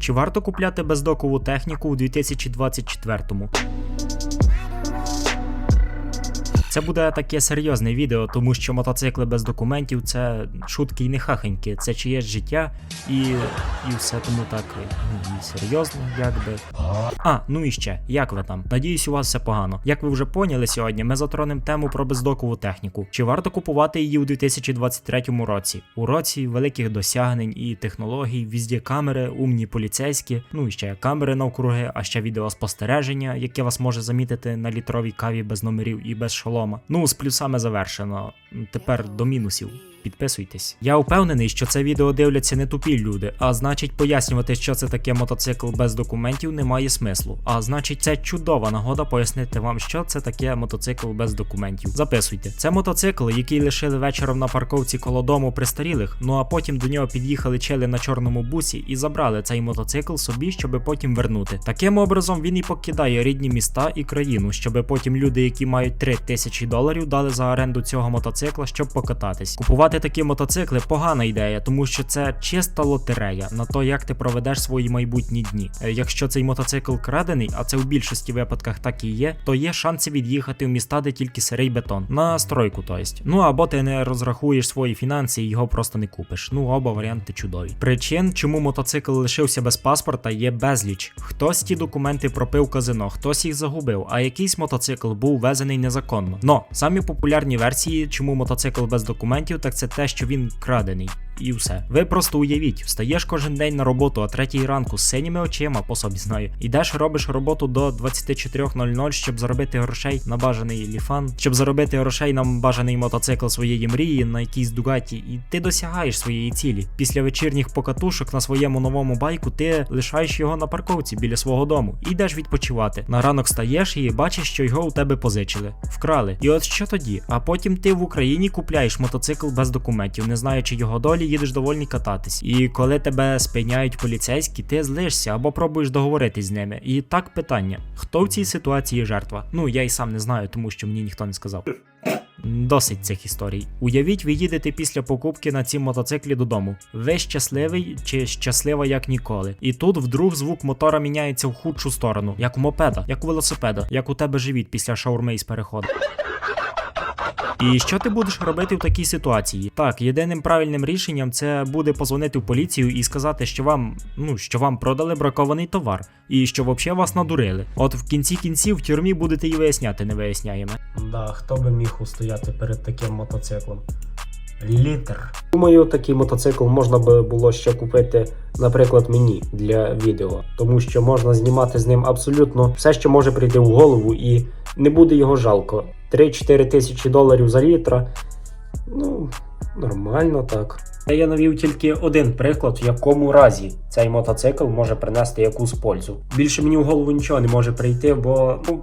Чи варто купляти бездокову техніку у 2024-му? Це буде таке серйозне відео, тому що мотоцикли без документів це шутки і не хахоньки, це чиєсь життя і, і все тому так ну, і серйозно, якби. А, ну і ще, як ви там? Надіюсь, у вас все погано. Як ви вже поняли сьогодні, ми затронемо тему про бездокову техніку. Чи варто купувати її у 2023 році? У році великих досягнень і технологій, візді камери, умні поліцейські, ну і ще камери навкруги, а ще відеоспостереження, яке вас може замітити на літровій каві без номерів і без шолома. Ну, з плюсами завершено. Тепер до мінусів. Підписуйтесь. Я впевнений, що це відео дивляться не тупі люди, а значить, пояснювати, що це таке мотоцикл без документів, немає смислу. А значить, це чудова нагода пояснити вам, що це таке мотоцикл без документів. Записуйте. Це мотоцикл, який лишили вечором на парковці коло дому престарілих, ну а потім до нього під'їхали чели на чорному бусі і забрали цей мотоцикл собі, щоб потім вернути. Таким образом він і покидає рідні міста і країну, щоб потім люди, які мають 3 тисячі доларів, дали за оренду цього мотоцикла, щоб покататись. Купувати такі мотоцикли погана ідея, тому що це чиста лотерея на то, як ти проведеш свої майбутні дні. Е, Якщо цей мотоцикл крадений, а це в більшості випадках так і є, то є шанси від'їхати в міста, де тільки сирий бетон. На стройку, то есть. Ну або ти не розрахуєш свої фінанси і його просто не купиш. Ну оба варіанти чудові. Причин, чому мотоцикл лишився без паспорта, є безліч. Хтось ті документи пропив казино, хтось їх загубив, а якийсь мотоцикл був везений незаконно. Но самі популярні версії, чому мотоцикл без документів, так це те, що він крадений. І все. Ви просто уявіть, встаєш кожен день на роботу о 3 ранку з синіми очима, по собі знаю. Ідеш, робиш роботу до 24.00, щоб заробити грошей на бажаний ліфан, щоб заробити грошей на бажаний мотоцикл своєї мрії на якійсь дугаті, і ти досягаєш своєї цілі. Після вечірніх покатушок на своєму новому байку ти лишаєш його на парковці біля свого дому і йдеш відпочивати. На ранок стаєш і бачиш, що його у тебе позичили, вкрали. І от що тоді? А потім ти в Україні купляєш мотоцикл без документів, не знаючи його долі, їдеш довольний кататись. І коли тебе спиняють поліцейські, ти злишся або пробуєш договоритись з ними. І так питання: хто в цій ситуації жертва? Ну я й сам не знаю, тому що мені ніхто не сказав. Досить цих історій. Уявіть, ви їдете після покупки на цім мотоциклі додому. Ви щасливий чи щаслива як ніколи. І тут вдруг звук мотора міняється в худшу сторону, як у мопеда, як у велосипеда, як у тебе живіт після шаурми із переходу. І що ти будеш робити в такій ситуації? Так, єдиним правильним рішенням це буде позвонити в поліцію і сказати, що вам, ну, що вам продали бракований товар, і що взагалі вас надурили. От в кінці кінців в тюрмі будете і виясняти, не виясняємо. Да, хто би міг устояти перед таким мотоциклом? Літер. Думаю, такий мотоцикл можна би було ще купити, наприклад, мені для відео, тому що можна знімати з ним абсолютно все, що може прийти в голову, і не буде його жалко. 3-4 тисячі доларів за літра. Ну, нормально так. Я навів тільки один приклад, в якому разі цей мотоцикл може принести якусь пользу. Більше мені в голову нічого не може прийти, бо ну,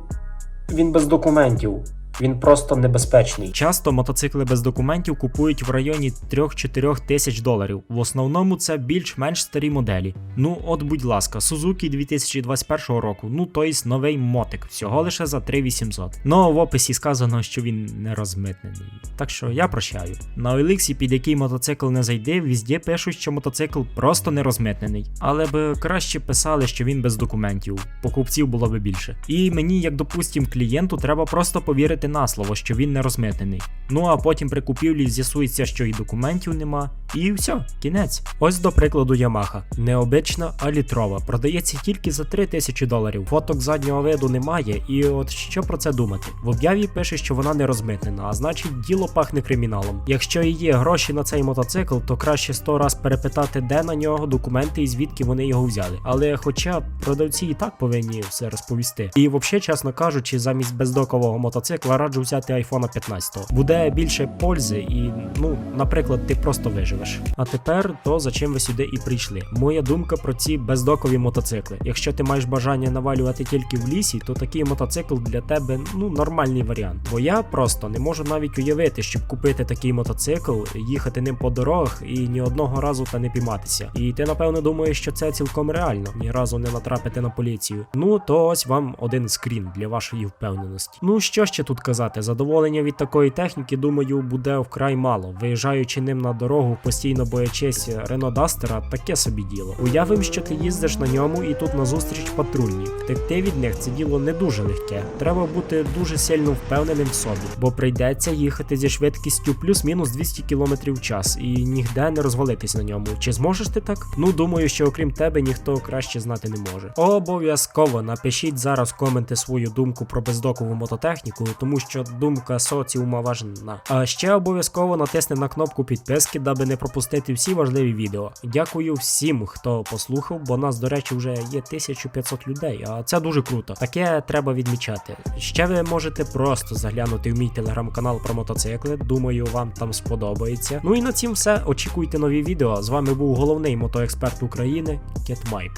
він без документів. Він просто небезпечний. Часто мотоцикли без документів купують в районі 3-4 тисяч доларів. В основному це більш-менш старі моделі. Ну, от, будь ласка, Suzuki 2021 року, ну есть новий мотик, всього лише за 3800. Ну в описі сказано, що він не розмитнений. Так що я прощаю. На OLX, під який мотоцикл не зайде, візде пишуть, що мотоцикл просто не розмитнений. Але б краще писали, що він без документів. Покупців було би більше. І мені, як допустим, клієнту, треба просто повірити на слово, що він не розмитнений. Ну а потім при купівлі з'ясується, що і документів нема, і все, кінець. Ось до прикладу Yamaha. Необична, а літрова. Продається тільки за 3 тисячі доларів. Фоток заднього виду немає, і от що про це думати? В об'яві пише, що вона не розмитнена, а значить діло пахне криміналом. Якщо і є гроші на цей мотоцикл, то краще 100 раз перепитати, де на нього документи і звідки вони його взяли. Але хоча продавці і так повинні все розповісти. І взагалі, чесно кажучи, замість бездокового мотоцикла раджу взяти iPhone 15. Буде більше пользи, і ну, наприклад, ти просто виживеш. А тепер то за чим ви сюди і прийшли. Моя думка про ці бездокові мотоцикли. Якщо ти маєш бажання навалювати тільки в лісі, то такий мотоцикл для тебе ну нормальний варіант. Бо я просто не можу навіть уявити, щоб купити такий мотоцикл, їхати ним по дорогах і ні одного разу та не пійматися. І ти напевно думаєш, що це цілком реально, ні разу не натрапити на поліцію. Ну то ось вам один скрін для вашої впевненості. Ну що ще тут казати, задоволення від такої техніки, думаю, буде вкрай мало. Виїжджаючи ним на дорогу, постійно боячись Рено Дастера, таке собі діло. Уявим, що ти їздиш на ньому і тут назустріч патрульні. Втекти від них це діло не дуже легке. Треба бути дуже сильно впевненим в собі, бо прийдеться їхати зі швидкістю плюс-мінус 200 км в час і ніде не розвалитись на ньому. Чи зможеш ти так? Ну думаю, що окрім тебе ніхто краще знати не може. Обов'язково напишіть зараз коменти свою думку про бездокову мототехніку, тому що думка соціума важна. А ще обов'язково натисни на кнопку підписки, даби не пропустити всі важливі відео. Дякую всім, хто послухав, бо нас, до речі, вже є 1500 людей, а це дуже круто. Таке треба відмічати. Ще ви можете просто заглянути в мій телеграм-канал про мотоцикли. Думаю, вам там сподобається. Ну і на цім все. Очікуйте нові відео. З вами був головний мотоексперт України Кетмайк.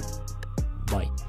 Бай.